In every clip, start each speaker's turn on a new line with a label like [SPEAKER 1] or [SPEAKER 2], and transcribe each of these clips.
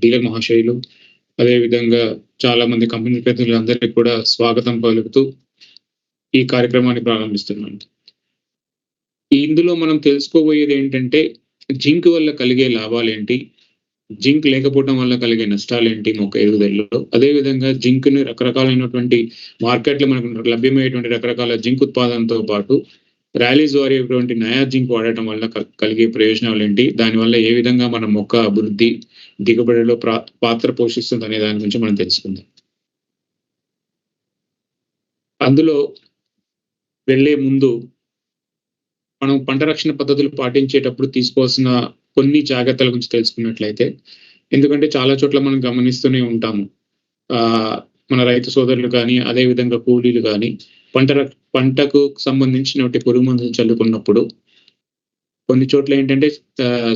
[SPEAKER 1] Dealer మహాశయులు అదేవిధంగా చాలా మంది కంపెనీ ప్రతినిధులందరికీ కూడా స్వాగతం పలుకుతూ ఈ కార్యక్రమాన్ని ప్రారంభిస్తున్నాను. ఇందులో మనం తెలుసుకోబోయేది ఏంటంటే జింక్ వల్ల కలిగే లాభాలు ఏంటి? జింక్ లేకపోవడం వల్ల కలిగే నష్టాలు ఏంటి మొక్క ఎదుగుదలలో? అదేవిధంగా జింక్ని రకరకాలైనటువంటి మార్కెట్లో మనకు లభ్యమయ్యేటువంటి రకరకాల జింక్ ఉత్పాదనతో పాటు ర్యాలీస్ వారి నయాజింక్ వాడటం వల్ల కలిగే ప్రయోజనాలు ఏంటి దానివల్ల ఏ విధంగా మన మొక్క అభివృద్ధి దిగుబడిలో పాత్ర పోషిస్తుంది అనే దాని గురించి మనం తెలుసుకుందాం. అందులో వెళ్ళే ముందు మనం పంట రక్షణ పద్ధతులు పాటించేటప్పుడు తీసుకోవాల్సిన కొన్ని జాగ్రత్తల గురించి తెలుసుకున్నట్లయితే ఎందుకంటే చాలా చోట్ల మనం గమనిస్తూనే ఉంటాము. మన రైతు సోదరులు కానీ అదే విధంగా కూలీలు కానీ పంట పంటకు సంబంధించినటువంటి పురుగు మందులు చల్లుకున్నప్పుడు కొన్ని చోట్ల ఏంటంటే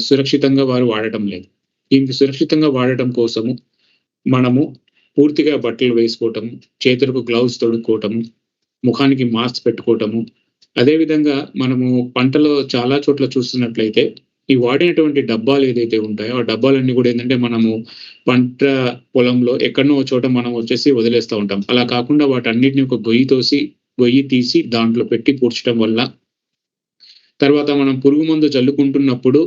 [SPEAKER 1] సురక్షితంగా వారు వాడటం లేదు. దీనికి సురక్షితంగా వాడటం కోసము మనము పూర్తిగా బట్టలు వేసుకోవటము చేతులకు గ్లౌస్ తొడుక్కోవటము ముఖానికి మాస్క్ పెట్టుకోవటము. అదేవిధంగా మనము పంటలో చాలా చోట్ల చూస్తున్నట్లయితే ఈ వాడినటువంటి డబ్బాలు ఏదైతే ఉంటాయో ఆ డబ్బాలన్నీ కూడా ఏంటంటే మనము పంట పొలంలో ఎక్కడనో చోట మనం వచ్చేసి వదిలేస్తూ ఉంటాం. అలా కాకుండా వాటన్నిటిని ఒక గొయ్యి తోసి గొయ్యి తీసి దాంట్లో పెట్టి పూడ్చడం వల్ల తర్వాత మనం పురుగు మందు చల్లుకుంటున్నప్పుడు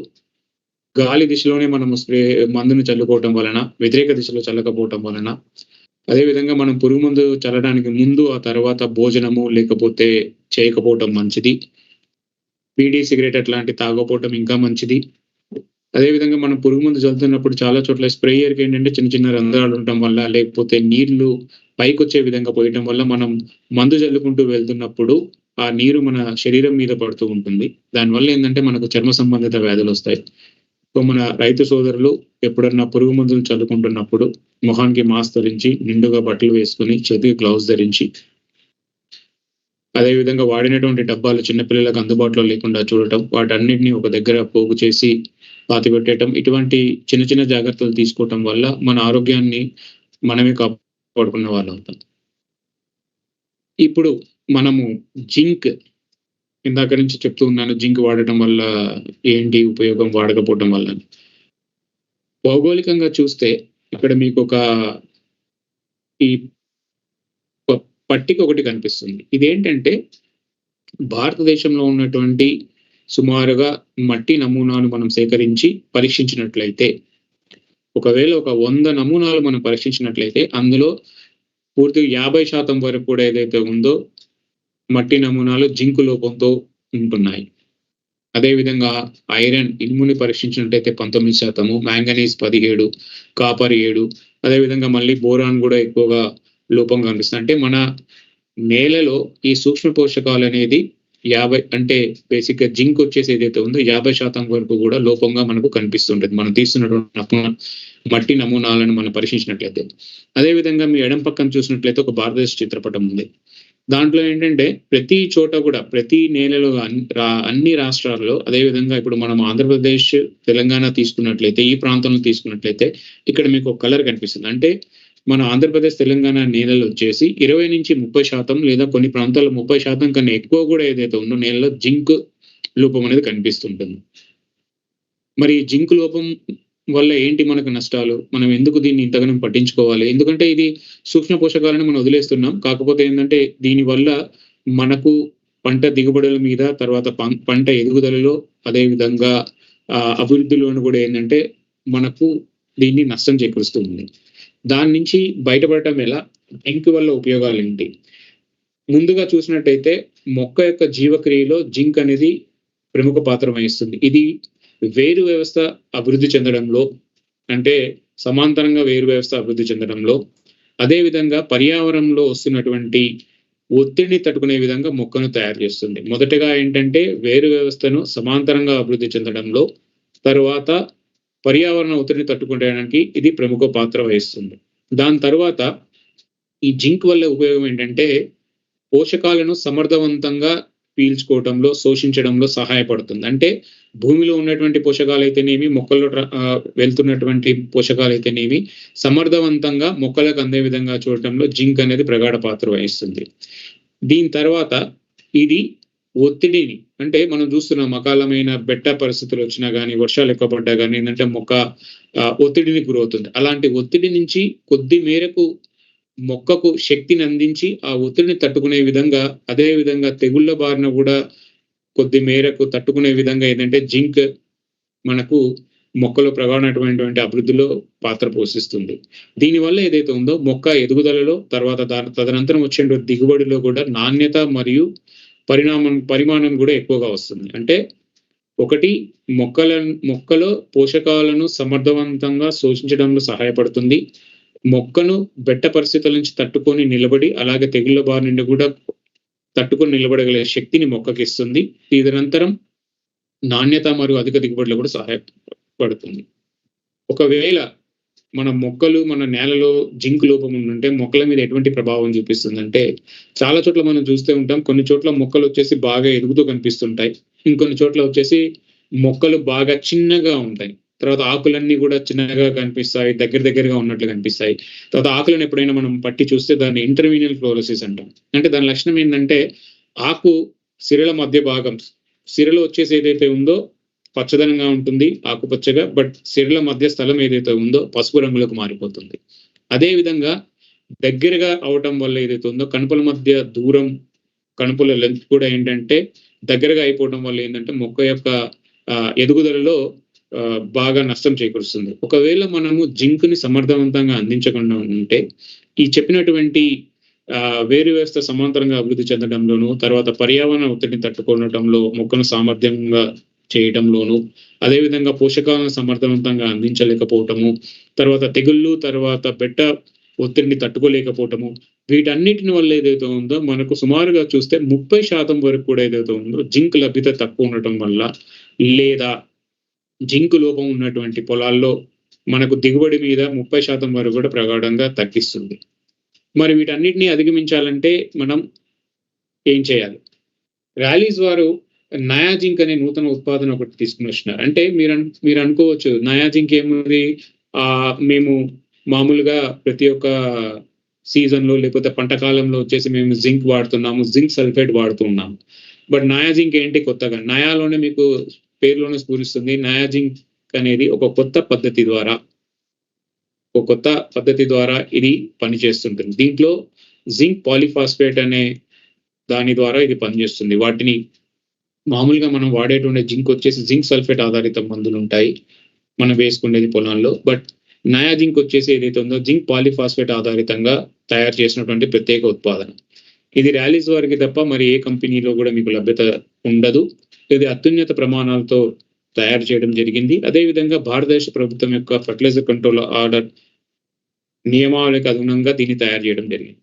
[SPEAKER 1] గాలి దిశలోనే మనము స్ప్రే మందును చల్లుకోవటం వలన వ్యతిరేక దిశలో చల్లకపోవటం వలన అదేవిధంగా మనం పురుగు మందు చల్లడానికి ముందు ఆ తర్వాత భోజనము లేకపోతే చేయకపోవటం మంచిది. బీడీ సిగరెట్ అట్లాంటి తాగకపోవటం ఇంకా మంచిది. అదేవిధంగా మనం పురుగు మందు చల్లుతున్నప్పుడు చాలా చోట్ల స్ప్రేయర్కి ఏంటంటే చిన్న చిన్న రంధ్రాలు ఉండటం వల్ల లేకపోతే నీళ్ళు పైకి వచ్చే విధంగా పోయటం వల్ల మనం మందు చల్లుకుంటూ వెళ్తున్నప్పుడు ఆ నీరు మన శరీరం మీద పడుతూ ఉంటుంది. దానివల్ల ఏంటంటే మనకు చర్మ సంబంధిత వ్యాధులు వస్తాయి. సో మన రైతు సోదరులు ఎప్పుడన్నా పురుగు మందులు చల్లుకుంటున్నప్పుడు మొహానికి మాస్క్ ధరించి నిండుగా బట్టలు వేసుకుని చేతికి గ్లౌజ్ ధరించి అదేవిధంగా వాడినటువంటి డబ్బాలు చిన్నపిల్లలకు అందుబాటులో లేకుండా చూడటం వాటన్నిటిని ఒక దగ్గర పోగు చేసి పాతిపెట్టడం ఇటువంటి చిన్న చిన్న జాగ్రత్తలు తీసుకోవటం వల్ల మన ఆరోగ్యాన్ని మనమే కాపాడుకున్న వాళ్ళు అవుతాం. ఇప్పుడు మనము జింక్ ఇందాక నుంచి చెప్తూ ఉన్నాను జింక్ వాడటం వల్ల ఏంటి ఉపయోగం వాడకపోవటం వల్ల. భౌగోళికంగా చూస్తే ఇక్కడ మీకు ఒక ఈ పట్టిక ఒకటి కనిపిస్తుంది. ఇదేంటంటే భారతదేశంలో ఉన్నటువంటి సుమారుగా మట్టి నమూనాలు మనం సేకరించి పరీక్షించినట్లయితే ఒకవేళ ఒక వంద నమూనాలు మనం పరీక్షించినట్లయితే అందులో పూర్తిగా యాభై శాతం వరకు కూడా ఏదైతే ఉందో మట్టి నమూనాలు జింకు లోపంతో ఉంటున్నాయి. అదేవిధంగా ఐరన్ ఇనుముని పరీక్షించినట్లయితే పంతొమ్మిది శాతము మ్యాంగనీస్ పదిహేడు కాపర్ ఏడు అదేవిధంగా మళ్ళీ బోరాన్ కూడా ఎక్కువగా లోపం కనిపిస్తుంది. అంటే మన నేలలో ఈ సూక్ష్మ పోషకాలు అనేది యాభై అంటే బేసిక్గా జింక్ వచ్చేసి ఏదైతే ఉందో యాభై శాతం వరకు కూడా లోపంగా మనకు కనిపిస్తుంటది. మనం తీస్తున్నటువంటి మట్టి నమూనాలను మనం పరిశీలించినట్లయితే అదేవిధంగా మీ ఎడం పక్కన చూసినట్లయితే ఒక భారతదేశ చిత్రపటం ఉంది. దాంట్లో ఏంటంటే ప్రతి చోట కూడా ప్రతి నేలలో అన్ని రాష్ట్రాల్లో అదేవిధంగా ఇప్పుడు మనం ఆంధ్రప్రదేశ్ తెలంగాణ తీసుకున్నట్లయితే ఈ ప్రాంతంలో తీసుకున్నట్లయితే ఇక్కడ మీకు ఒక కలర్ కనిపిస్తుంది. అంటే మన ఆంధ్రప్రదేశ్ తెలంగాణ నేలలు వచ్చేసి ఇరవై నుంచి ముప్పై శాతం లేదా కొన్ని ప్రాంతాల్లో ముప్పై శాతం కన్నా ఎక్కువ కూడా ఏదైతే ఉందో నేలలో జింక్ లోపం అనేది కనిపిస్తుంటుంది. మరి జింక్ లోపం వల్ల ఏంటి మనకు నష్టాలు? మనం ఎందుకు దీన్ని ఇంతగానం పట్టించుకోవాలి? ఎందుకంటే ఇది సూక్ష్మ పోషకాలను మనం వదిలేస్తున్నాం. కాకపోతే ఏంటంటే దీని వల్ల మనకు పంట దిగుబడుల మీద తర్వాత పంట ఎదుగుదలలో అదే విధంగా అభివృద్ధిలోను కూడా ఏంటంటే మనకు దీన్ని నష్టం చేకూరుస్తుంది. దాని నుంచి బయటపడటం ఎలా? జింక్ వల్ల ఉపయోగాలు ఏంటి ముందుగా చూసినట్టయితే మొక్క యొక్క జీవక్రియలో జింక్ అనేది ప్రముఖ పాత్ర వహిస్తుంది. ఇది వేరు వ్యవస్థ అభివృద్ధి చెందడంలో అంటే సమాంతరంగా వేరు వ్యవస్థ అభివృద్ధి చెందడంలో అదేవిధంగా పర్యావరణంలో వస్తున్నటువంటి ఒత్తిడిని తట్టుకునే విధంగా మొక్కను తయారు చేస్తుంది. మొదటగా ఏంటంటే వేరు వ్యవస్థను సమాంతరంగా అభివృద్ధి చెందడంలో తరువాత పర్యావరణ ఒత్తిడిని తట్టుకుంటానికి ఇది ప్రముఖ పాత్ర వహిస్తుంది. దాని తర్వాత ఈ జింక్ వల్ల ఉపయోగం ఏంటంటే పోషకాలను సమర్థవంతంగా పీల్చుకోవటంలో శోషించడంలో సహాయపడుతుంది. అంటే భూమిలో ఉన్నటువంటి పోషకాలు అయితేనేమి మొక్కల్లో వెళ్తున్నటువంటి పోషకాలు అయితేనేమి సమర్థవంతంగా మొక్కలకు అందే విధంగా చూడటంలో జింక్ అనేది ప్రగాఢ పాత్ర వహిస్తుంది. దీని తర్వాత ఇది ఒత్తిడిని అంటే మనం చూస్తున్నాం అకాలమైన బెట్ట పరిస్థితులు వచ్చినా కానీ వర్షాలు ఎక్కువ పడ్డా కానీ ఏంటంటే మొక్క ఒత్తిడిని గురవుతుంది. అలాంటి ఒత్తిడి నుంచి కొద్ది మేరకు మొక్కకు శక్తిని అందించి, ఆ ఒత్తిడిని తట్టుకునే విధంగా, అదే విధంగా తెగుళ్ళ బారిన కూడా కొద్ది మేరకు తట్టుకునే విధంగా ఏంటంటే జింక్ మనకు మొక్కలో ప్రగాఢమైనటువంటి అభివృద్ధిలో పాత్ర పోషిస్తుంది. దీనివల్ల ఏదైతే ఉందో మొక్క ఎదుగుదలలో తర్వాత దాని తదనంతరం వచ్చేటువంటి దిగుబడిలో కూడా నాణ్యత మరియు పరిణామం పరిమాణం కూడా ఎక్కువగా వస్తుంది. అంటే ఒకటి మొక్కల మొక్కలో పోషకాలను సమర్థవంతంగా శోషించడంలో సహాయపడుతుంది. మొక్కను బెట్ట పరిస్థితుల నుంచి తట్టుకొని నిలబడి, అలాగే తెగుళ్ళ బారి నుండి కూడా తట్టుకొని నిలబడగలిగే శక్తిని మొక్కకిస్తుంది. తదనంతరం నాణ్యత మరియు అధిక దిగుబడిలో కూడా సహాయపడుతుంది. ఒకవేళ మన మొక్కలు మన నేలలో జింక్ లోపం ఉండుంటే మొక్కల మీద ఎటువంటి ప్రభావం చూపిస్తుందంటే, చాలా చోట్ల మనం చూస్తూ ఉంటాం. కొన్ని చోట్ల మొక్కలు వచ్చేసి బాగా ఎదుగుతూ కనిపిస్తుంటాయి. ఇంకొన్ని చోట్ల వచ్చేసి మొక్కలు బాగా చిన్నగా ఉంటాయి. తర్వాత ఆకులన్నీ కూడా చిన్నగా కనిపిస్తాయి. దగ్గర దగ్గరగా ఉన్నట్లు కనిపిస్తాయి. తర్వాత ఆకులను ఎప్పుడైనా మనం పట్టి చూస్తే దాన్ని ఇంటర్మీడియల్ ఫ్లోరోసిస్ అంటాం. అంటే దాని లక్షణం ఏంటంటే ఆకు సిరల మధ్య భాగం సిరలో వచ్చేసి ఏదైతే ఉందో పచ్చదనంగా ఉంటుంది ఆకుపచ్చగా. బట్ సిరల మధ్య స్థలం ఏదైతే ఉందో పసుపు రంగులోకి మారిపోతుంది. అదే విధంగా దగ్గరగా అవటం వల్ల ఏదైతే ఉందో కణుపుల మధ్య దూరం, కణుపుల లెంత్ కూడా ఏంటంటే దగ్గరగా అయిపోవడం వల్ల ఏంటంటే మొక్క యొక్క ఎదుగుదలలో బాగా నష్టం చేకూరుస్తుంది. ఒకవేళ మనము జింక్‌ని సమర్థవంతంగా అందించకుండా ఉంటే, ఈ చెప్పినటువంటి వేరు వ్యవస్థ సమాంతరంగా అభివృద్ధి చెందడంలోను, తర్వాత పర్యావరణ ఒత్తిడిని తట్టుకోవడంలో మొక్కను సామర్థ్యంగా చేయడంలోను అదే విధంగా పోషకాలను సమర్థవంతంగా అందించలేకపోవటము, తర్వాత తెగుళ్ళు, తర్వాత బెట్ట ఒత్తిడిని తట్టుకోలేకపోవటము, వీటన్నిటిని వల్ల ఏదైతే ఉందో మనకు సుమారుగా చూస్తే 30% వరకు కూడా ఏదైతే ఉందో జింక్ లభ్యత తక్కువ ఉండటం వల్ల, లేదా జింక్ లోపం ఉన్నటువంటి పొలాల్లో మనకు దిగుబడి మీద 30% వరకు కూడా ప్రగాఢంగా తగ్గిస్తుంది. మరి వీటన్నిటిని అధిగమించాలంటే మనం ఏం చేయాలి? ర్యాలీస్ వారు నయాజింక్ అనే నూతన ఉత్పాదన ఒకటి తీసుకుని వచ్చినారు అంటే మీరు మీరు అనుకోవచ్చు నయాజింక్ ఏముంది ఆ మేము మామూలుగా ప్రతి ఒక్క సీజన్‌లో లేకపోతే పంట కాలంలో వచ్చేసి మేము జింక్ వాడుతున్నాము. జింక్ సల్ఫేట్ వాడుతున్నాము బట్ నయాజింక్ ఏంటి కొత్తగా? నయాలోనే మీకు పేరులోనే స్ఫూరిస్తుంది నయాజింక్ అనేది ఒక కొత్త పద్ధతి ద్వారా ఒక కొత్త పద్ధతి ద్వారా ఇది పనిచేస్తుంటుంది. దీంట్లో జింక్ పాలిఫాస్ఫేట్ అనే దాని ద్వారా ఇది పనిచేస్తుంది. వాటిని మామూలుగా మనం వాడేటువంటి జింక్ వచ్చేసి జింక్ సల్ఫేట్ ఆధారిత మందులు ఉంటాయి మనం వేసుకునేది పొలంలో. బట్ నయాజింక్ వచ్చేసి ఏదైతే ఉందో జింక్ పాలిఫాస్ఫేట్ ఆధారితంగా తయారు చేసినటువంటి ప్రత్యేక ఉత్పాదన. ఇది ర్యాలీస్ వారికి తప్ప మరి ఏ కంపెనీలో కూడా మీకు లభ్యత ఉండదు. ఇది అత్యున్నత ప్రమాణాలతో తయారు చేయడం జరిగింది. అదే విధంగా భారతదేశ ప్రభుత్వం యొక్క ఫెర్టిలైజర్ కంట్రోల్ ఆర్డర్ నియమావళికి అనుగుణంగా దీన్ని తయారు చేయడం జరిగింది.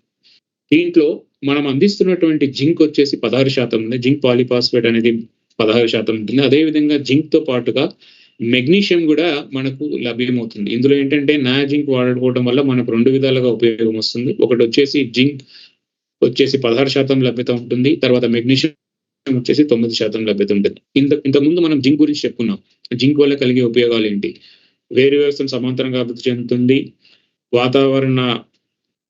[SPEAKER 1] దీంట్లో మనం అందిస్తున్నటువంటి జింక్ వచ్చేసి 16% ఉంది. జింక్ పాలిఫాస్ఫేట్ అనేది 16% ఉంటుంది. అదే విధంగా జింక్‌తో పాటుగా మెగ్నీషియం కూడా మనకు లభ్యమవుతుంది. ఇందులో ఏంటంటే నా జింక్ వాడుకోవడం వల్ల మనకు రెండు విధాలుగా ఉపయోగం వస్తుంది. ఒకటి వచ్చేసి జింక్ వచ్చేసి 16% లభ్యత ఉంటుంది. తర్వాత మెగ్నీషియం వచ్చేసి తొమ్మిది శాతం లభ్యత ఉంటుంది. ఇంత ఇంతకుముందు మనం జింక్ గురించి చెప్పుకున్నాం. జింక్ వల్ల కలిగే ఉపయోగాలు ఏంటి వేరు వ్యవస్థను సమాంతరంగా అభివృద్ధి చెందుతుంది. వాతావరణ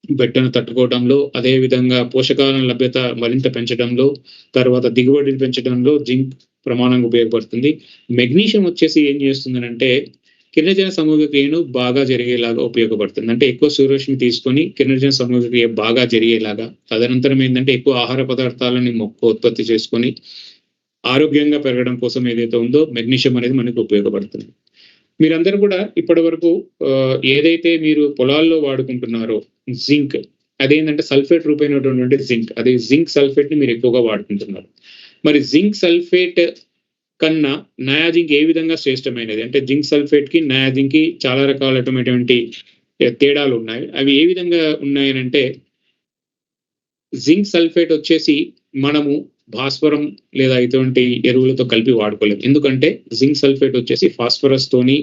[SPEAKER 1] బిడ్డను తట్టుకోవడంలో, అదే విధంగా పోషకాల లభ్యత మరింత పెంచడంలో, తర్వాత దిగుబడిని పెంచడంలో జింక్ ప్రమాణంగా ఉపయోగపడుతుంది. మెగ్నీషియం వచ్చేసి ఏం చేస్తుందంటే కిరణజన సమూహ క్రియను బాగా జరిగేలాగా ఉపయోగపడుతుంది. అంటే ఎక్కువ సూర్యరశ్మి తీసుకొని కిరణజన సమూహ క్రియ బాగా జరిగేలాగా, తదనంతరం ఏంటంటే ఎక్కువ ఆహార పదార్థాలని మొక్క ఉత్పత్తి చేసుకొని ఆరోగ్యంగా పెరగడం కోసం ఏదైతే ఉందో మెగ్నీషియం అనేది మనకు ఉపయోగపడుతుంది. మీరందరూ కూడా ఇప్పటివరకు వరకు ఏదైతే మీరు పొలాల్లో వాడుకుంటున్నారో జింక్ అదేంటంటే సల్ఫేట్ రూపమైనటువంటి జింక్. అదే జింక్ సల్ఫేట్‌ని మీరు ఎక్కువగా వాడుకుంటున్నారు. మరి జింక్ సల్ఫేట్ కన్నా నయాజింక్ ఏ విధంగా శ్రేష్టమైనది? అంటే జింక్ సల్ఫేట్‌కి, నయాజింక్‌కి చాలా రకాలైనటువంటి తేడాలున్నాయి. అవి ఏ విధంగా ఉన్నాయనంటే జింక్ సల్ఫేట్ వచ్చేసి మనము భాస్వరం లేదా ఇటువంటి ఎరువులతో కలిపి వాడుకోలేము. ఎందుకంటే జింక్ సల్ఫేట్ వచ్చేసి ఫాస్ఫరస్‌తోని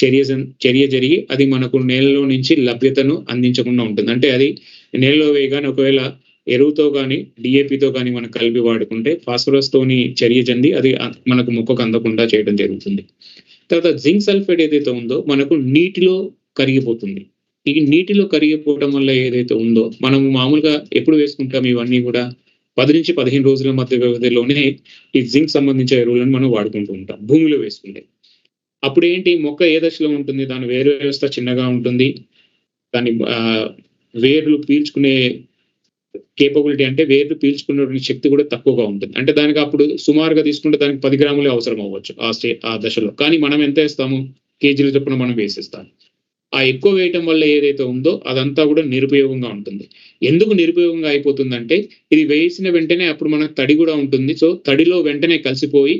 [SPEAKER 1] చర్య చర్య జరిగి అది మనకు నేలలో నుంచి లభ్యతను అందించకుండా ఉంటుంది. అంటే అది నేలలో వేయగానే ఒకవేళ ఎరువుతో కానీ డీఏపీతో కానీ మనం కలిపి వాడుకుంటే ఫాస్ఫరస్‌తోని చర్య చెంది అది మనకు మొక్కకు అందకుండా చేయడం జరుగుతుంది. తర్వాత జింక్ సల్ఫేట్ ఏదైతే ఉందో మనకు నీటిలో కరిగిపోతుంది. ఈ నీటిలో కరిగిపోవడం వల్ల ఏదైతే ఉందో మనం మామూలుగా ఎప్పుడు వేసుకుంటాం ఇవన్నీ కూడా పది నుంచి పదిహేను రోజుల మధ్య వ్యవధిలోనే ఈ జింక్ సంబంధించిన ఎరువులను మనం వాడుకుంటూ ఉంటాం భూమిలో వేసుకుంటే అప్పుడు ఏంటి మొక్క ఏ దశలో ఉంటుంది? దాని వేరు వ్యవస్థ చిన్నగా ఉంటుంది. దాని వేర్లు పీల్చుకునే కేపబిలిటీ అంటే వేర్లు పీల్చుకునే శక్తి కూడా తక్కువగా ఉంటుంది. అంటే దానికి అప్పుడు సుమారుగా తీసుకుంటే దానికి పది గ్రాములే అవసరం అవ్వచ్చు ఆ స్టే ఆ దశలో. కానీ మనం ఎంత వేస్తాము? కేజీల చొప్పున మనం వేసేస్తాం. ఆ ఎక్కువ వేయటం వల్ల ఏదైతే ఉందో అదంతా కూడా నిరుపయోగంగా ఉంటుంది. ఎందుకు నిరుపయోగంగా అయిపోతుందంటే ఇది వేసిన వెంటనే అప్పుడు మనకు తడి కూడా ఉంటుంది. సో తడిలో వెంటనే కలిసిపోయి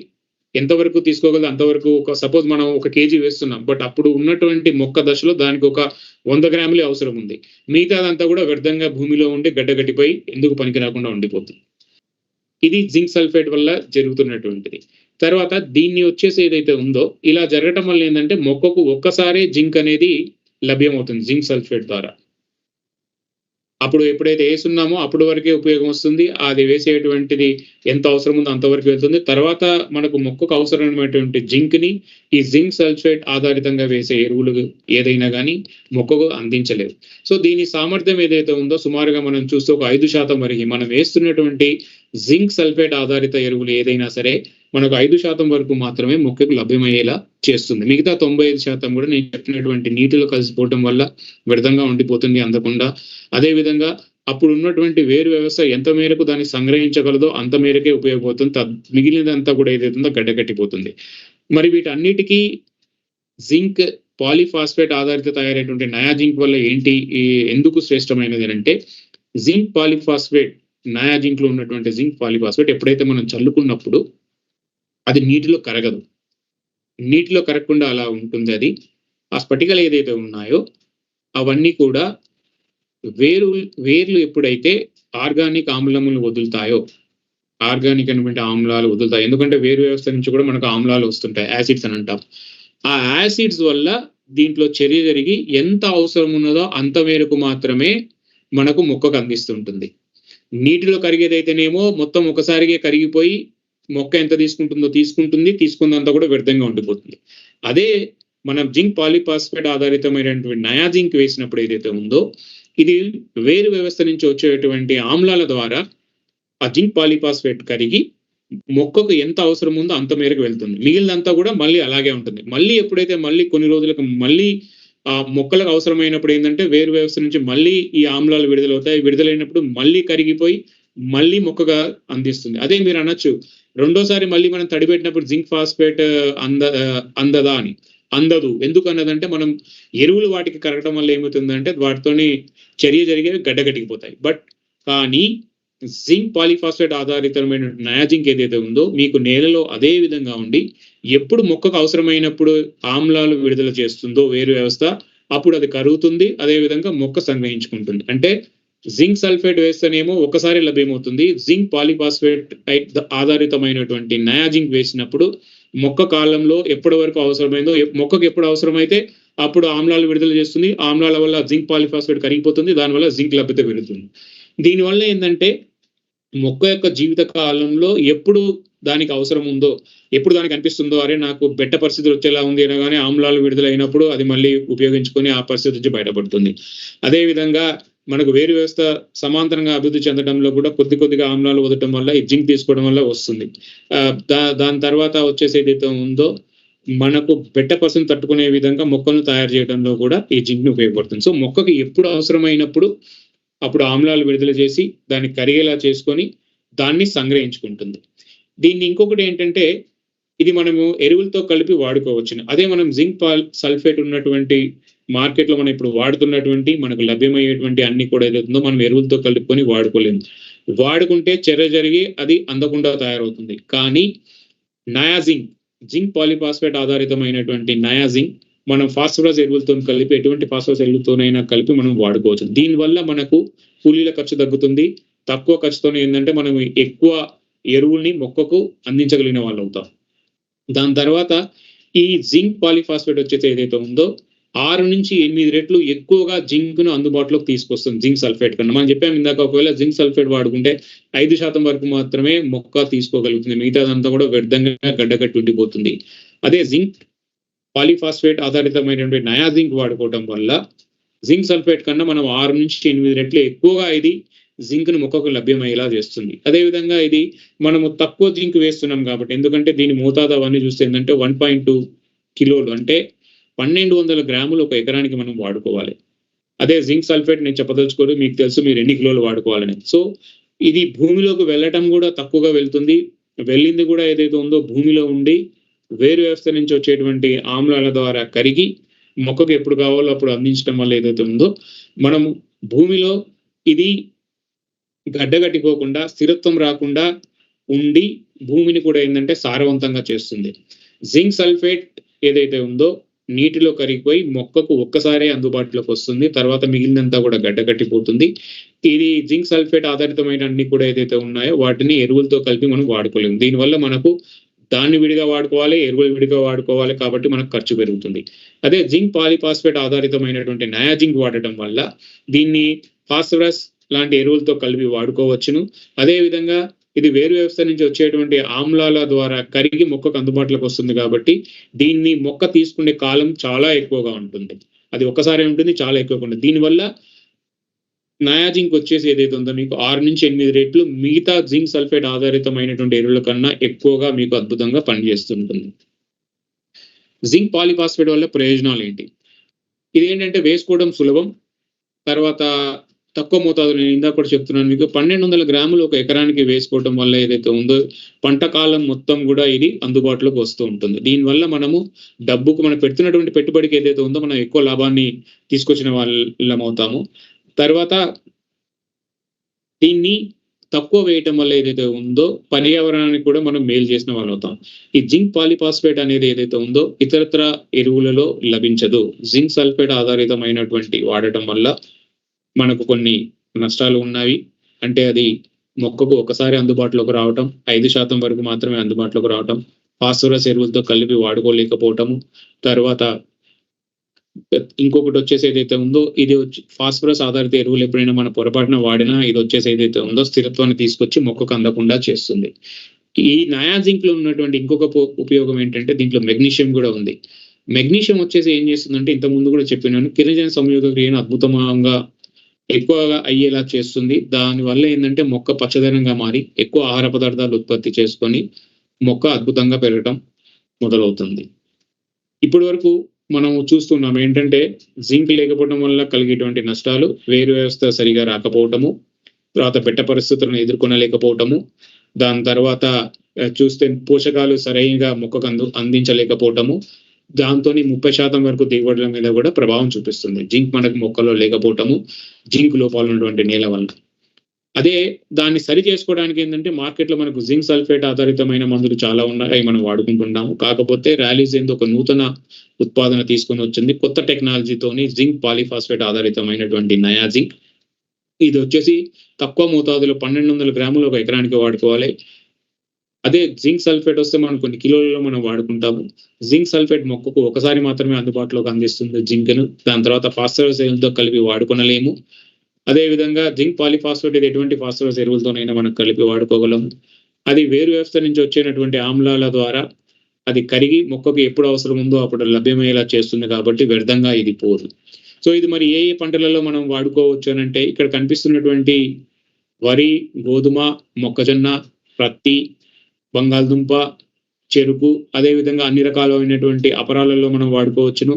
[SPEAKER 1] ఎంతవరకు తీసుకోగలదు అంతవరకు ఒక సపోజ్ మనం ఒక కేజీ వేస్తున్నాం బట్ అప్పుడు ఉన్నటువంటి మొక్క దశలో దానికి ఒక వంద గ్రాములే అవసరం ఉంది. మిగతాదంతా కూడా వ్యర్థంగా భూమిలో ఉండి గడ్డగడ్డిపోయి ఎందుకు పనికి రాకుండా ఉండిపోతుంది. ఇది జింక్ సల్ఫేట్ వల్ల జరుగుతున్నటువంటిది. తర్వాత దీన్ని వచ్చేసి ఏదైతే ఉందో ఇలా జరగటం వల్ల ఏంటంటే మొక్కకు ఒక్కసారే జింక్ అనేది లభ్యమవుతుంది జింక్ సల్ఫేట్ ద్వారా. అప్పుడు ఎప్పుడైతే వేసున్నామో అప్పుడు వరకే ఉపయోగం వస్తుంది. అది వేసేటువంటిది ఎంత అవసరం ఉందో అంతవరకు వెళ్తుంది. తర్వాత మనకు మొక్కకు అవసరమైనటువంటి జింక్ని ఈ జింక్ సల్ఫేట్ ఆధారితంగా వేసే ఎరువులు ఏదైనా కానీ మొక్కకు అందించలేదు సో దీని సామర్థ్యం ఏదైతే ఉందో సుమారుగా మనం చూస్తే ఒక ఐదు శాతం వరకు మనం వేస్తున్నటువంటి జింక్ సల్ఫేట్ ఆధారిత ఎరువులు ఏదైనా సరే మనకు ఐదు శాతం వరకు మాత్రమే మొక్కకు లభ్యమయ్యేలా చేస్తుంది. మిగతా తొంభై ఐదు శాతం కూడా నేను చెప్పినటువంటి నీటిలో కలిసిపోవడం వల్ల విడతంగా ఉండిపోతుంది అందకుండా. అదే విధంగా అప్పుడు ఉన్నటువంటి వేరు వ్యవస్థ ఎంత మేరకు దాన్ని సంగ్రహించగలదో అంత మేరకే ఉపయోగపడుతుంది. తద్- మిగిలినదంతా కూడా ఏదైతుందో గడ్డకట్టిపోతుంది మరి వీటన్నిటికీ జింక్ పాలిఫాస్ఫేట్ ఆధారిత తయారైనటువంటి నయా జింక్ వల్ల ఏంటి ఎందుకు శ్రేష్టమైనది అంటే జింక్ పాలిఫాస్ఫేట్ నయా జింక్లో ఉన్నటువంటి జింక్ పాలిఫాస్ఫేట్ ఎప్పుడైతే మనం చల్లుకున్నప్పుడు అది నీటిలో కరగదు. నీటిలో కరగకుండా అలా ఉంటుంది అది. ఆ స్ఫటికలు ఏదైతే ఉన్నాయో అవన్నీ కూడా వేరు వేర్లు ఎప్పుడైతే ఆర్గానిక్ ఆమ్లములు వదులుతాయో ఆర్గానిక్ అనేటువంటి ఆమ్లాలు వదులుతాయి. ఎందుకంటే వేరు వ్యవస్థ నుంచి కూడా మనకు ఆమ్లాలు వస్తుంటాయి యాసిడ్స్ అని అంటాం. ఆ యాసిడ్స్ వల్ల దీంట్లో చర్య జరిగి ఎంత అవసరం ఉన్నదో అంత మేరకు మాత్రమే మనకు మొక్కకు అందిస్తుంటుంది. నీటిలో కరిగేదైతేనేమో మొత్తం ఒకసారిగా కరిగిపోయి మొక్క ఎంత తీసుకుంటుందో తీసుకుంటుంది తీసుకున్నంత కూడా వ్యర్థంగా ఉండిపోతుంది. అదే మనం జింక్ పాలిపాస్ఫేట్ ఆధారితమైనటువంటి నయా జింక్ వేసినప్పుడు ఏదైతే ఉందో ఇది వేరు వ్యవస్థ నుంచి వచ్చేటువంటి ఆమ్లాల ద్వారా ఆ జింక్ పాలిపాస్ఫేట్ కరిగి మొక్కకు ఎంత అవసరం ఉందో అంత మేరకు వెళ్తుంది. మిగిలినంతా కూడా మళ్ళీ అలాగే ఉంటుంది. మళ్ళీ ఎప్పుడైతే మళ్ళీ కొన్ని రోజులకు మళ్ళీ ఆ మొక్కలకు అవసరమైనప్పుడు ఏంటంటే వేరు వ్యవస్థ నుంచి మళ్ళీ ఈ ఆమ్లాలు విడుదలవుతాయి. విడుదలైనప్పుడు మళ్ళీ కరిగిపోయి మళ్ళీ మొక్కగా అందిస్తుంది. అదే మీరు అనొచ్చు. రెండోసారి మళ్ళీ మనం తడిపెట్టినప్పుడు జింక్ ఫాస్ఫేట్ అంద అందదా అని. అందదు. ఎందుకు అన్నదంటే మనం ఎరువులు వాటికి కరగటం వల్ల ఏమవుతుందంటే వాటితోని చర్య జరిగేవి గడ్డగట్టిపోతాయి. బట్ కానీ జింక్ పాలిఫాస్ఫేట్ ఆధారితమైన నయాజింక్ ఏదైతే ఉందో మీకు నేలలో అదే విధంగా ఉండి ఎప్పుడు మొక్కకు అవసరమైనప్పుడు ఆమ్లాలు విడుదల చేస్తుందో వేరు వ్యవస్థ అప్పుడు అది కరుగుతుంది. అదే విధంగా మొక్క సంగ్రహించుకుంటుంది. అంటే జింక్ సల్ఫేట్ వేస్తేనేమో ఒకసారి లభ్యమవుతుంది. జింక్ పాలిఫాస్ఫేట్ టైప్ ఆధారితమైనటువంటి నయాజింక్ వేసినప్పుడు మొక్క కాలంలో ఎప్పటి వరకు అవసరమైందో మొక్కకు ఎప్పుడు అవసరమైతే అప్పుడు ఆమ్లాలు విడుదల చేస్తుంది. ఆమ్లాల వల్ల జింక్ పాలిఫాస్ఫేట్ కరిగిపోతుంది. దానివల్ల జింక్ లభ్యత పెరుగుతుంది. దీనివల్ల ఏంటంటే మొక్క యొక్క జీవిత కాలంలో ఎప్పుడు దానికి అవసరం ఉందో ఎప్పుడు దానికి అనిపిస్తుందో అరే నాకు బెట్ట పరిస్థితులు వచ్చేలా ఉంది అనగానే ఆమ్లాలు విడుదలైనప్పుడు అది మళ్ళీ ఉపయోగించుకొని ఆ పరిస్థితి నుంచి బయటపడుతుంది. అదేవిధంగా మనకు వేరు వ్యవస్థ సమాంతరంగా అభివృద్ధి చెందడంలో కూడా కొద్ది కొద్దిగా ఆమ్లాలు వదటం వల్ల ఈ జింక్ తీసుకోవడం వల్ల వస్తుంది. ఆ, దా- దాని తర్వాత వచ్చేసి ఏదైతే ఉందో మనకు బెట్ట పర్సన్ తట్టుకునే విధంగా మొక్కలను తయారు చేయడంలో కూడా ఈ జింక్ని ఉపయోగపడుతుంది. సో మొక్కకి ఎప్పుడు అవసరమైనప్పుడు అప్పుడు ఆమ్లాలు విడుదల చేసి దాన్ని కరిగేలా చేసుకొని దాన్ని సంగ్రహించుకుంటుంది. దీన్ని ఇంకొకటి ఏంటంటే ఇది మనము ఎరువులతో కలిపి వాడుకోవచ్చు అదే మనం జింక్ పాల్ సల్ఫేట్ ఉన్నటువంటి మార్కెట్లో మనం ఇప్పుడు వాడుతున్నటువంటి మనకు లభ్యమయ్యేటువంటి అన్ని కూడా ఏదైతుందో మనం ఎరువులతో కలుపుకొని వాడుకోలేము వాడుకుంటే చర్య జరిగి అది అందకుండా తయారవుతుంది. కానీ నయాజింగ్ జింక్ పాలిఫాస్ఫేట్ ఆధారితమైనటువంటి నయాజింగ్ మనం ఫాస్ఫరస్ ఎరువులతో కలిపి ఎటువంటి ఫాస్ఫరస్ ఎరువులతోనైనా కలిపి మనం వాడుకోవచ్చు. దీనివల్ల మనకు కూలీల ఖర్చు తగ్గుతుంది. తక్కువ ఖర్చుతో ఏంటంటే మనం ఎక్కువ ఎరువుల్ని మొక్కకు అందించగలిగిన వాళ్ళు అవుతాం దాని తర్వాత ఈ జింక్ పాలిఫాస్ఫేట్ వచ్చేసి ఏదైతే ఉందో ఆరు నుంచి ఎనిమిది రెట్లు ఎక్కువగా జింక్ను అందుబాటులోకి తీసుకొస్తుంది జింక్ సల్ఫేట్ కన్నా. మనం చెప్పాము ఇందాక ఒకవేళ జింక్ సల్ఫేట్ వాడుకుంటే ఐదు శాతం వరకు మాత్రమే మొక్క తీసుకోగలుగుతుంది. మిగతాదంతా కూడా వ్యర్థంగా గడ్డకట్టి ఉండిపోతుంది. అదే జింక్ పాలిఫాస్ఫేట్ ఆధారితమైనటువంటి నయా జింక్ వాడుకోవటం వల్ల జింక్ సల్ఫేట్ కన్నా మనం ఆరు నుంచి ఎనిమిది రెట్లు ఎక్కువగా ఇది జింక్ను మొక్కకు లభ్యమయ్యేలా చేస్తుంది. అదేవిధంగా ఇది మనము తక్కువ జింక్ వేస్తున్నాం కాబట్టి ఎందుకంటే దీని మోతాదు అవన్నీ చూస్తే ఏంటంటే వన్ పాయింట్ టూ కిలోలు అంటే పన్నెండు వందల గ్రాములు ఒక ఎకరానికి మనం వాడుకోవాలి. అదే జింక్ సల్ఫేట్ నేను చెప్పదలుచుకోరు మీకు తెలుసు మీరు ఎన్ని కిలోలు వాడుకోవాలని. సో ఇది భూమిలోకి వెళ్ళటం కూడా తక్కువగా వెళ్తుంది. వెళ్ళింది కూడా ఏదైతే ఉందో భూమిలో ఉండి వేరు వ్యవస్థ నుంచి వచ్చేటువంటి ఆమ్లాల ద్వారా కరిగి మొక్కకు ఎప్పుడు కావాలో అప్పుడు అందించడం వల్ల ఏదైతే ఉందో మనము భూమిలో ఇది గడ్డగట్టిపోకుండా స్థిరత్వం రాకుండా ఉండి భూమిని కూడా ఏంటంటే సారవంతంగా చేస్తుంది. జింక్ సల్ఫేట్ ఏదైతే ఉందో నీటిలో కరిగిపోయి మొక్కకు ఒక్కసారే అందుబాటులోకి వస్తుంది. తర్వాత మిగిలినంతా కూడా గడ్డగట్టిపోతుంది ఇది జింక్ సల్ఫేట్ ఆధారితమైన అన్ని కూడా ఏదైతే ఉన్నాయో వాటిని ఎరువులతో కలిపి మనం వాడుకోలేము. దీనివల్ల మనకు దాన్ని విడిగా వాడుకోవాలి ఎరువులు విడిగా వాడుకోవాలి కాబట్టి మనకు ఖర్చు పెరుగుతుంది. అదే జింక్ పాలిఫాస్ఫేట్ ఆధారితమైనటువంటి నయాజింక్ వాడటం వల్ల దీన్ని ఫాస్ఫరస్ లాంటి ఎరువులతో కలిపి వాడుకోవచ్చును. అదేవిధంగా ఇది వేరు వ్యవస్థ నుంచి వచ్చేటువంటి ఆమ్లాల ద్వారా కరిగి మొక్కకు అందుబాటులోకి వస్తుంది కాబట్టి దీన్ని మొక్క తీసుకునే కాలం చాలా ఎక్కువగా ఉంటుంది. అది ఒక్కసారి ఉంటుంది చాలా ఎక్కువగా ఉంటుంది. దీనివల్ల నయాజింక్ వచ్చేసి ఏదైతే ఉందో మీకు ఆరు నుంచి ఎనిమిది రెట్లు మిగతా జింక్ సల్ఫేట్ ఆధారితమైనటువంటి ఎరువుల కన్నా ఎక్కువగా మీకు అద్భుతంగా పనిచేస్తుంటుంది. జింక్ పాలిఫాస్ఫేట్ వల్ల ప్రయోజనాలు ఏంటి? ఇది ఏంటంటే వేసుకోవడం సులభం తర్వాత తక్కువ మోతాదు నేను ఇందాక కూడా చెప్తున్నాను. మీకు పన్నెండు వందల గ్రాములు ఒక ఎకరానికి వేసుకోవడం వల్ల ఏదైతే ఉందో పంట కాలం మొత్తం కూడా ఇది అందుబాటులోకి వస్తూ ఉంటుంది. దీనివల్ల మనము డబ్బుకు మనం పెడుతున్నటువంటి పెట్టుబడికి ఏదైతే ఉందో మనం ఎక్కువ లాభాన్ని తీసుకొచ్చిన వాళ్ళం అవుతాము. తర్వాత దీన్ని తక్కువ వేయటం వల్ల ఏదైతే ఉందో పర్యావరణానికి కూడా మనం మేలు చేసిన వాళ్ళు అవుతాం. ఈ జింక్ పాలిఫాస్ఫేట్ అనేది ఏదైతే ఉందో ఇతరత్ర ఎరువులలో లభించదు. జింక్ సల్ఫేట్ ఆధారితమైనటువంటి వాడటం వల్ల మనకు కొన్ని నష్టాలు ఉన్నవి అంటే అది మొక్కకు ఒకసారి అందుబాటులోకి రావటం ఐదు శాతం వరకు మాత్రమే అందుబాటులోకి రావటం ఫాస్ఫరస్ ఎరువులతో కలిపి వాడుకోలేకపోవటము తర్వాత ఇంకొకటి వచ్చేసి ఏదైతే ఉందో ఇది వచ్చి ఫాస్ఫరస్ ఆధారిత ఎరువులు ఎప్పుడైనా మన పొరపాటున వాడినా ఇది వచ్చేసి ఏదైతే ఉందో స్థిరత్వాన్ని తీసుకొచ్చి మొక్కకు అందకుండా చేస్తుంది. ఈ నయాజింక్లో ఉన్నటువంటి ఇంకొక ఉపయోగం ఏంటంటే దీంట్లో మెగ్నీషియం కూడా ఉంది. మెగ్నీషియం వచ్చేసి ఏం చేస్తుందంటే ఇంత ముందు కూడా చెప్పినాను కిరజన సంయోగ క్రియను అద్భుతంగా ఎక్కువగా అయ్యేలా చేస్తుంది. దానివల్ల ఏంటంటే మొక్క పచ్చదనంగా మారి ఎక్కువ ఆహార పదార్థాలు ఉత్పత్తి చేసుకొని మొక్క అద్భుతంగా పెరగటం మొదలవుతుంది. ఇప్పటి వరకు మనం చూస్తున్నాం ఏంటంటే జింక్ లేకపోవడం వల్ల కలిగేటువంటి నష్టాలు వేరు వ్యవస్థ సరిగా రాకపోవటము తర్వాత పెట్ట పరిస్థితులను ఎదుర్కొనలేకపోవటము దాని తర్వాత చూస్తే పోషకాలు సరైనగా మొక్కకు అందు అందించలేకపోవటము దాంతో ముప్పై శాతం వరకు దిగుబడుల మీద కూడా ప్రభావం చూపిస్తుంది. జింక్ మనకు మొక్కలో లేకపోవటము జింక్ లోపాలు ఉన్నటువంటి నేల వల్ల. అదే దాన్ని సరి చేసుకోవడానికి ఏంటంటే మార్కెట్లో మనకు జింక్ సల్ఫేట్ ఆధారితమైన మందులు చాలా ఉన్నాయి మనం వాడుకుంటున్నాము. కాకపోతే ర్యాలీస్ ఏందో ఒక నూతన ఉత్పాదన తీసుకొని వచ్చింది. కొత్త టెక్నాలజీతోని జింక్ పాలిఫాస్ఫేట్ ఆధారితమైనటువంటి నయా జింక్. ఇది వచ్చేసి తక్కువ మోతాదులో పన్నెండు వందల గ్రాములు ఒక ఎకరానికి వాడుకోవాలి. అదే జింక్ సల్ఫేట్ వస్తే మనం కొన్ని కిలోలలో మనం వాడుకుంటాము. జింక్ సల్ఫేట్ మొక్కకు ఒకసారి మాత్రమే అందుబాటులోకి అందిస్తుంది జింక్ను. దాని తర్వాత ఫాస్ఫరస్ ఎరువులతో కలిపి వాడుకొనలేము. అదే విధంగా జింక్ పాలిఫాస్ఫేట్ ఇది ఎటువంటి ఫాస్ఫరస్ ఎరువులతోనైనా మనం కలిపి వాడుకోగలము అది వేరు వ్యవస్థ నుంచి వచ్చేటటువంటి ఆమ్లాల ద్వారా అది కరిగి మొక్కకు ఎప్పుడు అవసరం ఉందో అప్పుడు లభ్యమయ్యేలా చేస్తుంది కాబట్టి వ్యర్థంగా ఇది పోదు. సో ఇది మరి ఏ ఏ పంటలలో మనం వాడుకోవచ్చు అని అంటే ఇక్కడ కనిపిస్తున్నటువంటి వరి గోధుమ మొక్కజొన్న ప్రత్తి బంగాళదుంప చెరుకు అదేవిధంగా అన్ని రకాలైనటువంటి అపరాలలో మనం వాడుకోవచ్చును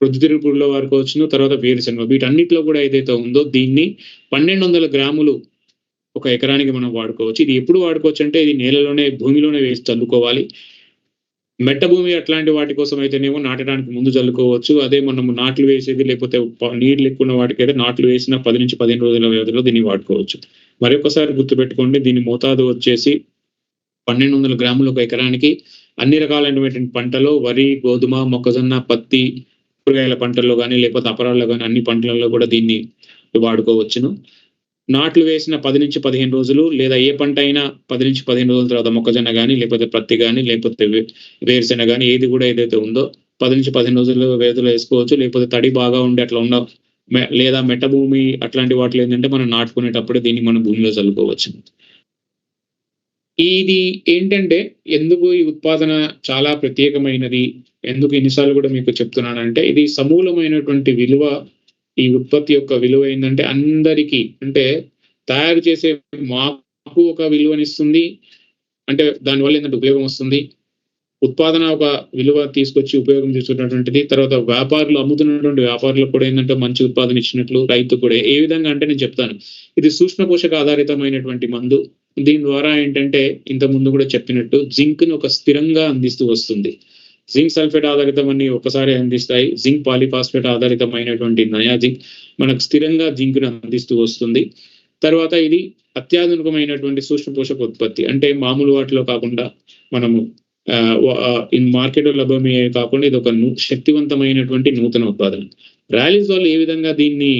[SPEAKER 1] ప్రొద్దుతిరుగుడులో వాడుకోవచ్చును తర్వాత వేరుశనగ. వీటన్నిటిలో కూడా ఏదైతే ఉందో దీన్ని పన్నెండు వందల గ్రాములు ఒక ఎకరానికి మనం వాడుకోవచ్చు. ఇది ఎప్పుడు వాడుకోవచ్చు అంటే ఇది నేలలోనే భూమిలోనే వేసి చల్లుకోవాలి. మెట్ట భూమి అట్లాంటి వాటి కోసం అయితేనేమో నాటడానికి ముందు చల్లుకోవచ్చు. అదే మనము నాట్లు వేసేది లేకపోతే నీళ్ళు ఎక్కువ ఉన్న వాటికి అయితే నాట్లు వేసిన పది నుంచి పదిహేను రోజుల వ్యవధిలో దీన్ని వాడుకోవచ్చు. మరొకసారి గుర్తుపెట్టుకోండి దీని మోతాదు వచ్చేసి పన్నెండు వందల గ్రాములు ఒక ఎకరానికి అన్ని రకాలైనటువంటి పంటలో వరి గోధుమ మొక్కజొన్న పత్తి కూరగాయల పంటల్లో కానీ లేకపోతే అపరాల్లో కానీ అన్ని పంటలలో కూడా దీన్ని వాడుకోవచ్చును. నాట్లు వేసిన పది నుంచి పదిహేను రోజులు లేదా ఏ పంట అయినా పది నుంచి పదిహేను రోజుల తర్వాత మొక్కజొన్న కానీ లేకపోతే పత్తి కానీ లేకపోతే వేరుశెనగ కానీ ఏది కూడా ఏదైతే ఉందో పది నుంచి పదిహేను రోజులు వేదులు వేసుకోవచ్చు. లేకపోతే తడి బాగా ఉండి అట్లా ఉన్న లేదా మెట్ట భూమి అట్లాంటి వాటిలో ఏంటంటే మనం నాటుకునేటప్పుడు దీన్ని మనం భూమిలో చల్లుకోవచ్చు ఇది ఏంటంటే ఎందుకు ఈ ఉత్పాదన చాలా ప్రత్యేకమైనది? ఎందుకు ఎన్నిసార్లు కూడా మీకు చెప్తున్నానంటే ఇది సమూలమైనటువంటి విలువ ఈ ఉత్పత్తి యొక్క విలువ ఏంటంటే అందరికీ అంటే తయారు చేసే మాకు ఒక విలువనిస్తుంది అంటే దానివల్ల ఏంటంటే ఉపయోగం వస్తుంది. ఉత్పాదన ఒక విలువ తీసుకొచ్చి ఉపయోగం తీసుకున్నటువంటిది తర్వాత వ్యాపారులు అమ్ముతున్నటువంటి వ్యాపారులకు కూడా ఏంటంటే మంచి ఉత్పాదన ఇచ్చినట్లు రైతు కూడా ఏ విధంగా అంటే నేను చెప్తాను. ఇది సూక్ష్మ పోషక ఆధారితమైనటువంటి మందు. దీని ద్వారా ఏంటంటే ఇంత ముందు కూడా చెప్పినట్టు జింక్ను ఒక స్థిరంగా అందిస్తూ వస్తుంది. జింక్ సల్ఫేట్ ఆధారితమని ఒకసారి అందిస్తాయి. జింక్ పాలిఫాస్ఫేట్ ఆధారితమైనటువంటి నయా జింక్ మనకు స్థిరంగా జింక్ను అందిస్తూ వస్తుంది. తర్వాత ఇది అత్యాధునికమైనటువంటి సూక్ష్మ పోషక ఉత్పత్తి. అంటే మామూలు వాటిలో కాకుండా మనము మార్కెట్ లభ్యమయ్యే కాకుండా ఇది ఒక శక్తివంతమైనటువంటి నూతన ఉత్పాదన. ర్యాలీస్ వాళ్ళు ఏ విధంగా దీన్ని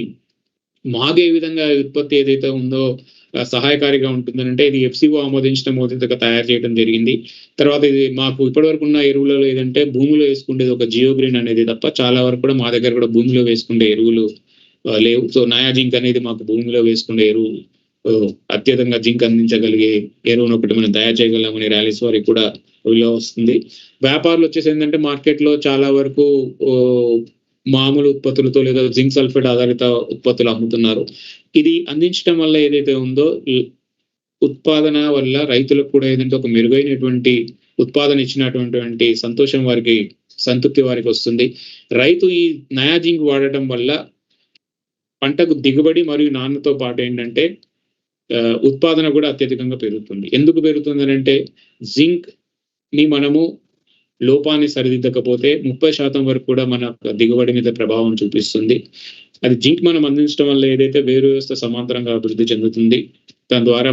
[SPEAKER 1] మాగే విధంగా ఉత్పత్తి ఏదైతే ఉందో సహాయకారిగా ఉంటుందంటే ఇది ఎఫ్సిఓ ఆమోదించిన మొదటిగా తయారు చేయడం జరిగింది. తర్వాత ఇది మాకు ఇప్పటివరకు ఉన్న ఎరువులలో ఏదంటే భూమిలో వేసుకునేది ఒక జియోగ్రీన్ అనేది తప్ప చాలా వరకు కూడా మా దగ్గర కూడా భూమిలో వేసుకునే ఎరువులు లేవు. సో నయా జింక్ అనేది మాకు భూమిలో వేసుకునే ఎరువు అత్యధికంగా జింక్ అందించగలిగే ఎరువును ఒకటి మనం తయారు చేయగలమని ర్యాలీస్ వారికి కూడా విలువ వస్తుంది. వ్యాపారులు వచ్చేసి ఏంటంటే మార్కెట్లో చాలా వరకు మామూలు ఉత్పత్తులతో లేదా జింక్ సల్ఫేట్ ఆధారిత ఉత్పత్తులు అమ్ముతున్నారు. ఇది అందించడం వల్ల ఏదైతే ఉందో ఉత్పాదన వల్ల రైతులకు కూడా ఏదంటే ఒక మెరుగైనటువంటి ఉత్పాదన ఇచ్చినటువంటి సంతోషం వారికి సంతృప్తి వారికి వస్తుంది. రైతు ఈ నయా జింక్ వాడటం వల్ల పంటకు దిగుబడి మరియు నాన్నతో పాటు ఏంటంటే ఉత్పాదన కూడా అత్యధికంగా పెరుగుతుంది. ఎందుకు పెరుగుతుంది అంటే జింక్ని మనము లోపాన్ని సరిదిద్దకపోతే ముప్పై శాతం వరకు కూడా మన దిగుబడి మీద ప్రభావం చూపిస్తుంది. అది జింక్ మనం అందించడం వల్ల ఏదైతే వేరు వ్యవస్థ సమాంతరంగా అభివృద్ధి చెందుతుంది దాని ద్వారా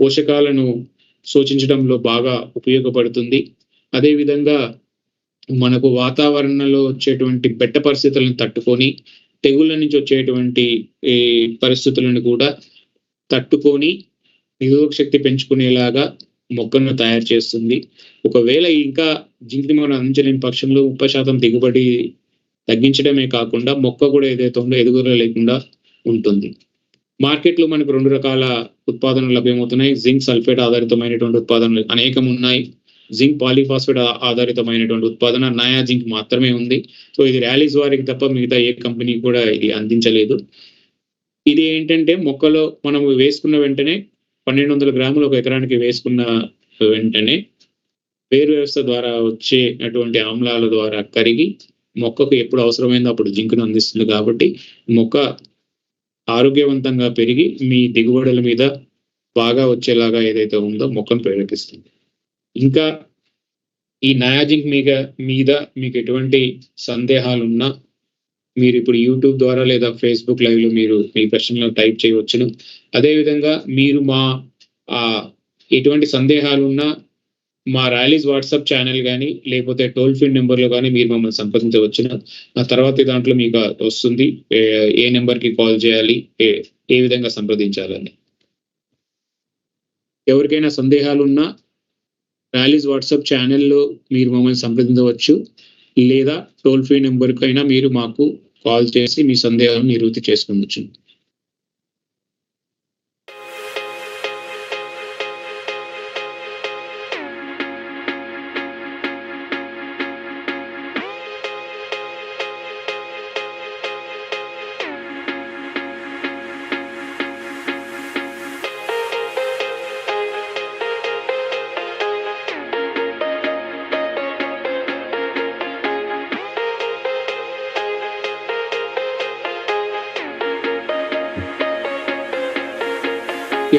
[SPEAKER 1] పోషకాలను సూచించడంలో బాగా ఉపయోగపడుతుంది. అదేవిధంగా మనకు వాతావరణంలో వచ్చేటువంటి బెట్ట పరిస్థితులను తట్టుకొని తెగుళ్ళ నుంచి వచ్చేటువంటి పరిస్థితులను కూడా తట్టుకొని నిరోధక శక్తి పెంచుకునేలాగా మొక్కను తయారు చేస్తుంది. ఒకవేళ ఇంకా జింకిని మనం అందించలేని పక్షంలో ముప్పై శాతం దిగుబడి తగ్గించడమే కాకుండా మొక్క కూడా ఏదైతే ఉందో ఎదుగుదల లేకుండా ఉంటుంది. మార్కెట్లో మనకు రెండు రకాల ఉత్పాదనలు లభ్యమవుతున్నాయి. జింక్ సల్ఫేట్ ఆధారితమైనటువంటి ఉత్పాదనలు అనేకం ఉన్నాయి. జింక్ పాలిఫాస్ఫేట్ ఆధారితమైనటువంటి ఉత్పాదన నయా జింక్ మాత్రమే ఉంది. సో ఇది ర్యాలీస్ వారికి తప్ప మిగతా ఏ కంపెనీ కూడా ఇది అందించలేదు. ఇది ఏంటంటే మొక్కలో మనం వేసుకున్న వెంటనే పన్నెండు వందల గ్రాములు ఒక ఎకరానికి వేసుకున్న వెంటనే వేరు వ్యవస్థ ద్వారా వచ్చేటువంటి ఆమ్లాల ద్వారా కరిగి మొక్కకు ఎప్పుడు అవసరమైందో అప్పుడు జింకును అందిస్తుంది కాబట్టి మొక్క ఆరోగ్యవంతంగా పెరిగి మీ దిగుబడుల మీద బాగా వచ్చేలాగా ఏదైతే ఉందో మొక్కను ప్రేరేపిస్తుంది. ఇంకా ఈ నయాజింక్ మీద మీద మీకు ఎటువంటి సందేహాలు ఉన్నా మీరు ఇప్పుడు యూట్యూబ్ ద్వారా లేదా ఫేస్బుక్ లైవ్లో మీరు మీ ప్రశ్నలను టైప్ చేయవచ్చును. అదేవిధంగా మీరు మా ఆ ఎటువంటి సందేహాలు ఉన్నా మా ర్యాలీస్ వాట్సాప్ ఛానల్ కానీ లేకపోతే టోల్ ఫ్రీ నెంబర్లో కానీ మీరు మమ్మల్ని సంప్రదించవచ్చును. ఆ తర్వాత దాంట్లో మీకు వస్తుంది ఏ నెంబర్కి కాల్ చేయాలి ఏ ఏ విధంగా సంప్రదించాలని. ఎవరికైనా సందేహాలు ఉన్నా ర్యాలీస్ వాట్సాప్ ఛానల్లో మీరు మమ్మల్ని సంప్రదించవచ్చు. లేదా టోల్ ఫ్రీ నెంబర్కైనా మీరు మాకు కాల్ చేసి మీ సందేహాలను నివృత్తి చేసుకోవచ్చు